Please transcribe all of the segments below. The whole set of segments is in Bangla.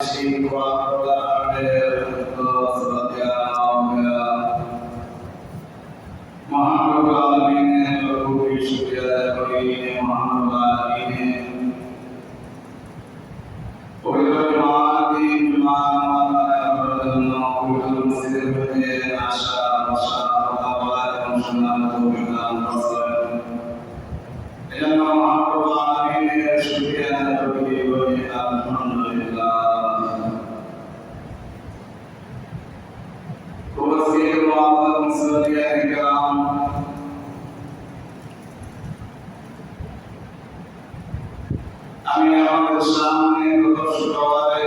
Shiva Prabhupada আমাদের সামনে প্রদর্শিত হবে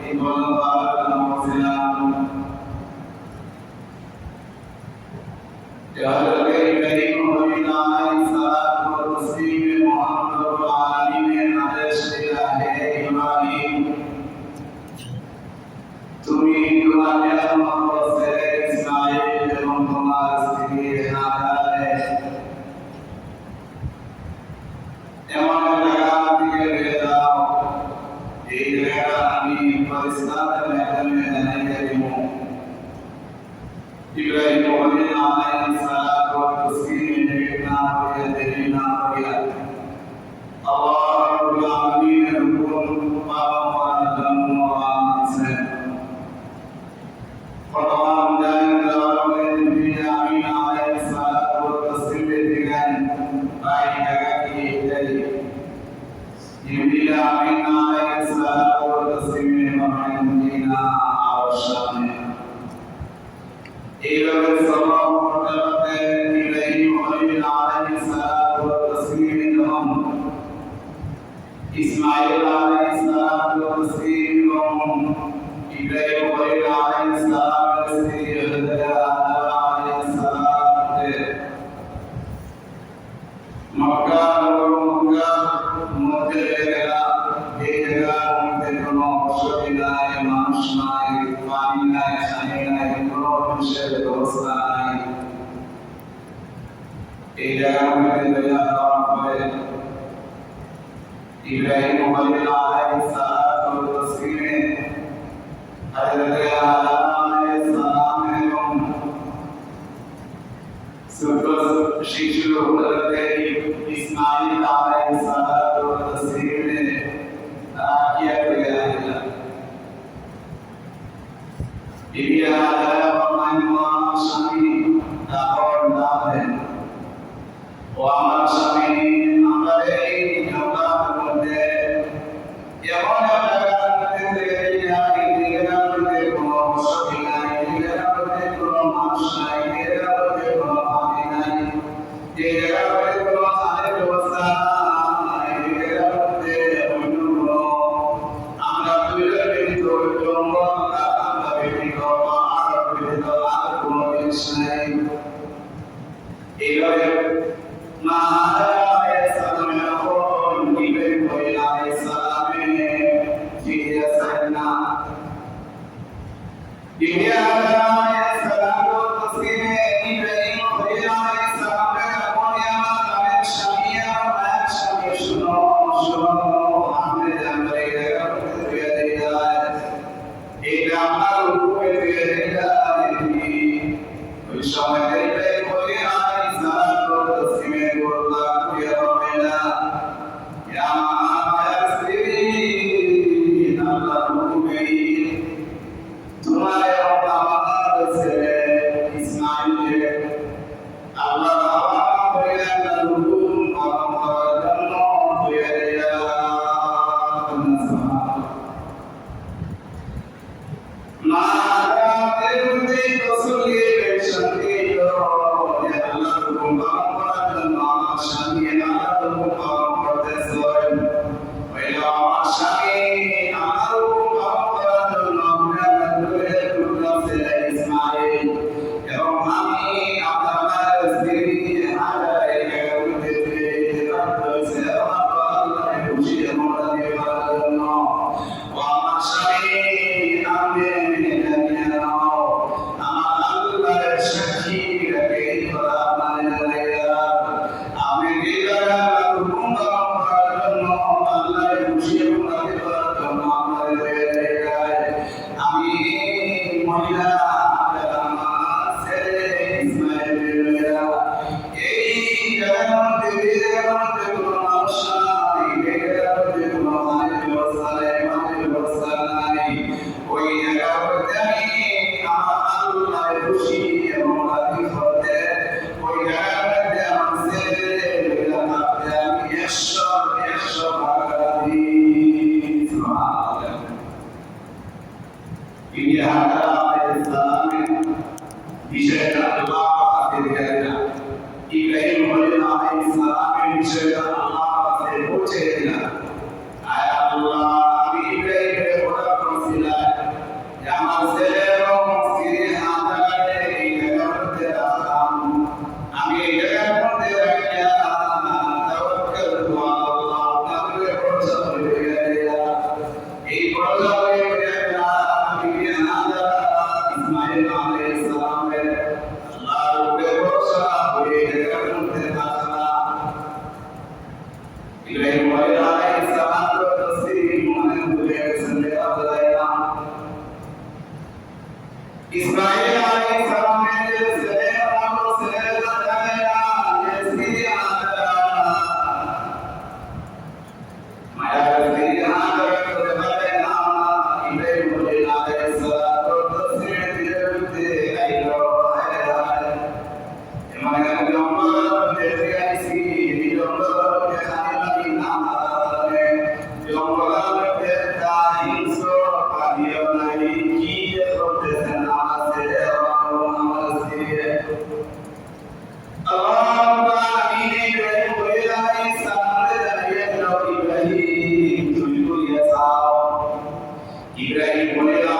এই মূল্যবান মহফিলান ইসমাইল আলাইহিস সালাম এবং ইব্রাহিম আলাইহিস সালাম। side. আশা ইব্রাহিম বলিলাই সালামে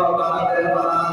দেখো বাহাদের বাহাদ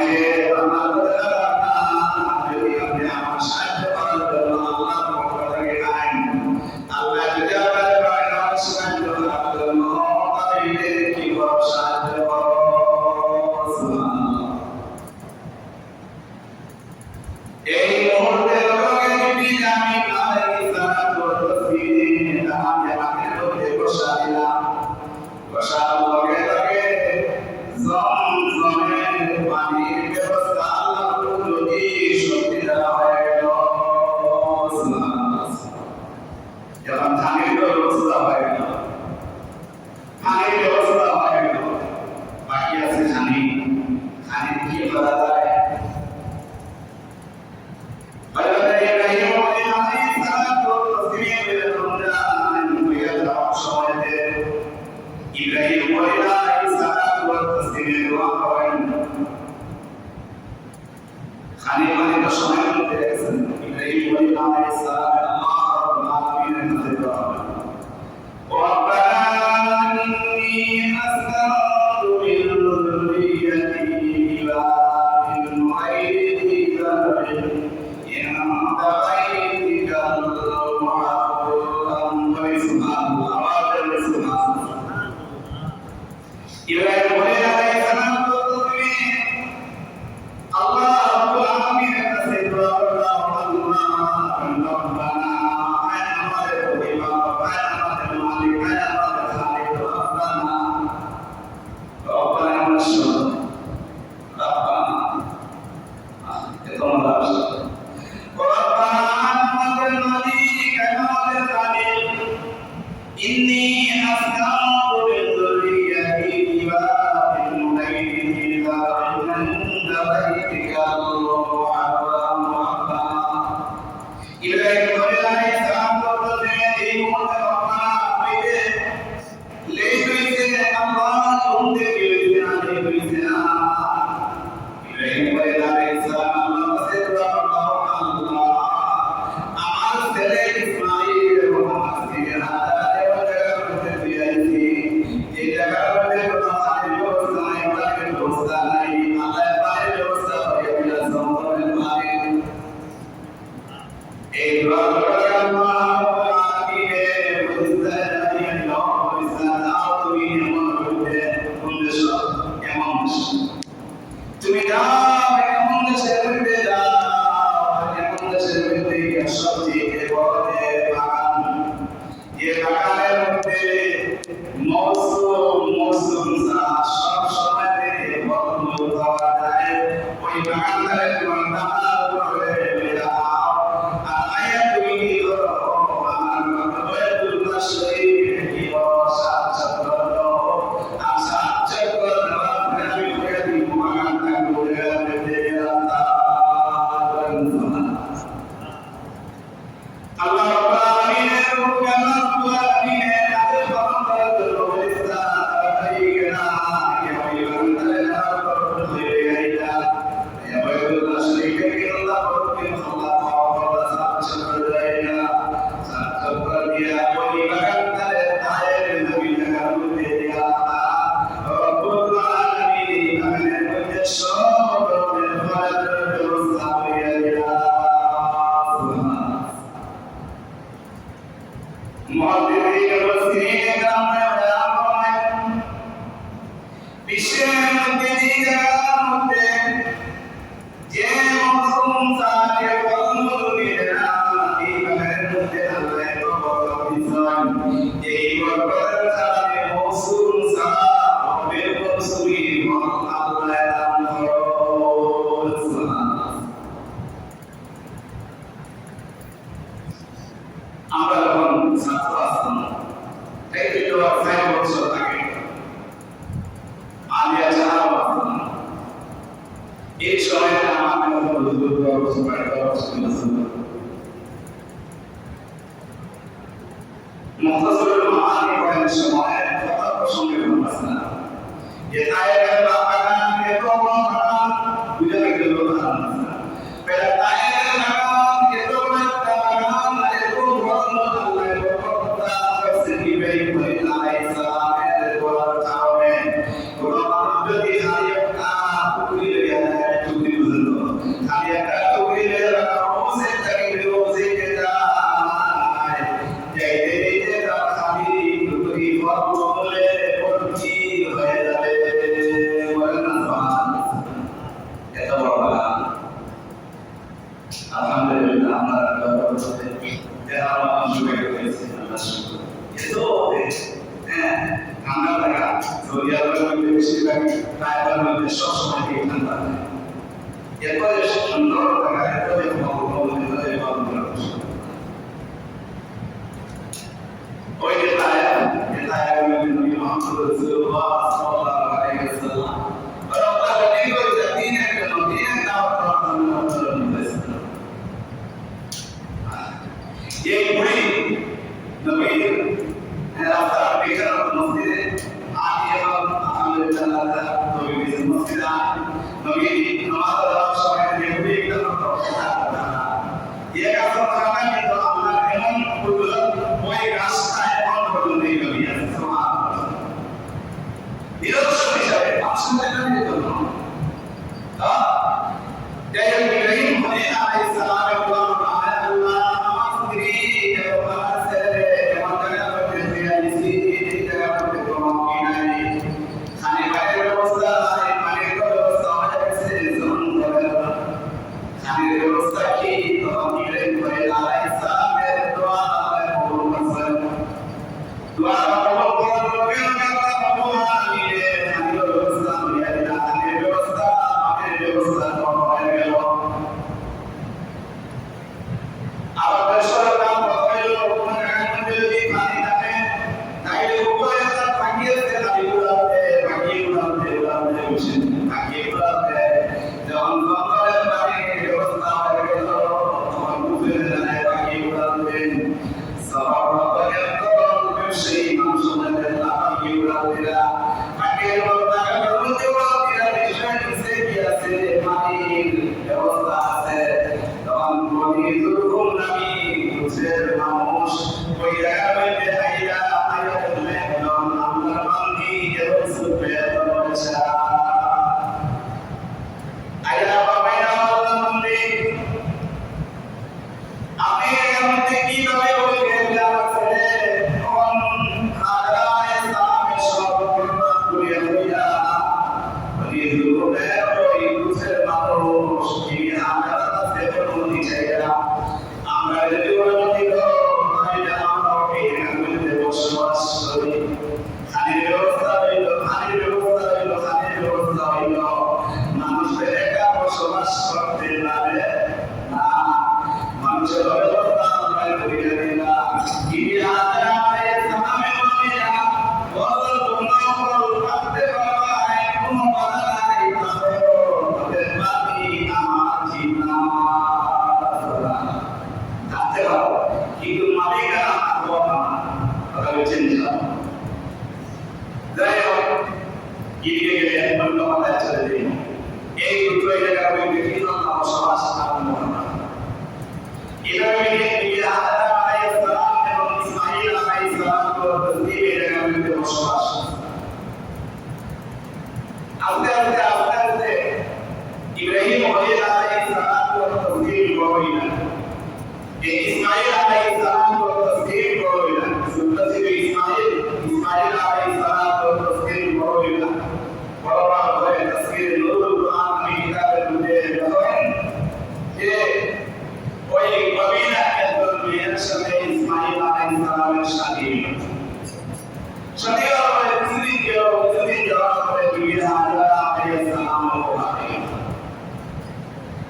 Amém. വിവേകമായ വ്യാപമായ വിശ്വ ಒಂದು ದೂರವಾದ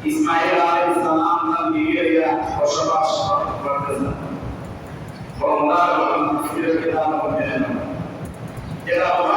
ইসমাইল আলাইহিস সালাম বসবাস করতেন বন্দার Yeah.